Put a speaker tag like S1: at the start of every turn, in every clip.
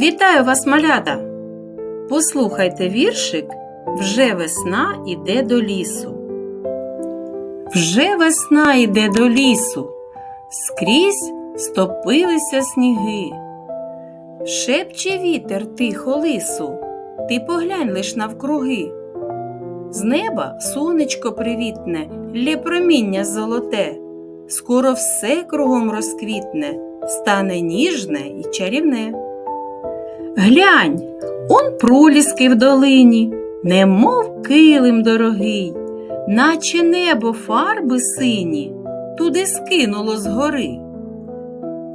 S1: Вітаю вас, малята! Послухайте віршик Вже весна іде до лісу. Вже весна іде до лісу, скрізь стопилися сніги. Шепче вітер тихо лису, ти поглянь лиш навкруги. З неба сонечко привітне, лє проміння золоте, скоро все кругом розквітне, стане ніжне і чарівне. Глянь, он проліски в долині, немов килим дорогий, наче небо фарби сині, туди скинуло згори.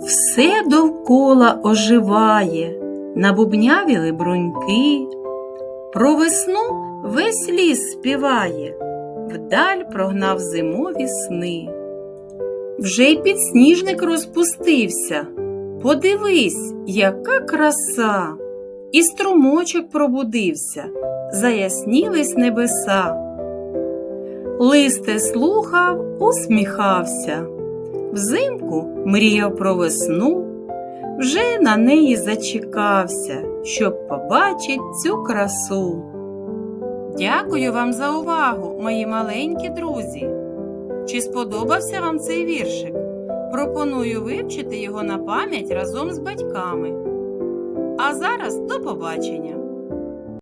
S1: Все довкола оживає, набубнявіли бруньки, про весну весь ліс співає, вдаль прогнав зимові сни. Вже й підсніжник розпустився. Подивись, яка краса! І струмочок пробудився, заяснілись небеса. Листе слухав, усміхався. Взимку мріяв про весну, вже на неї зачекався, щоб побачить цю красу. Дякую вам за увагу, мої маленькі друзі. Чи сподобався вам цей віршик? Пропоную вивчити його на пам'ять разом з батьками. Зараз до побачення!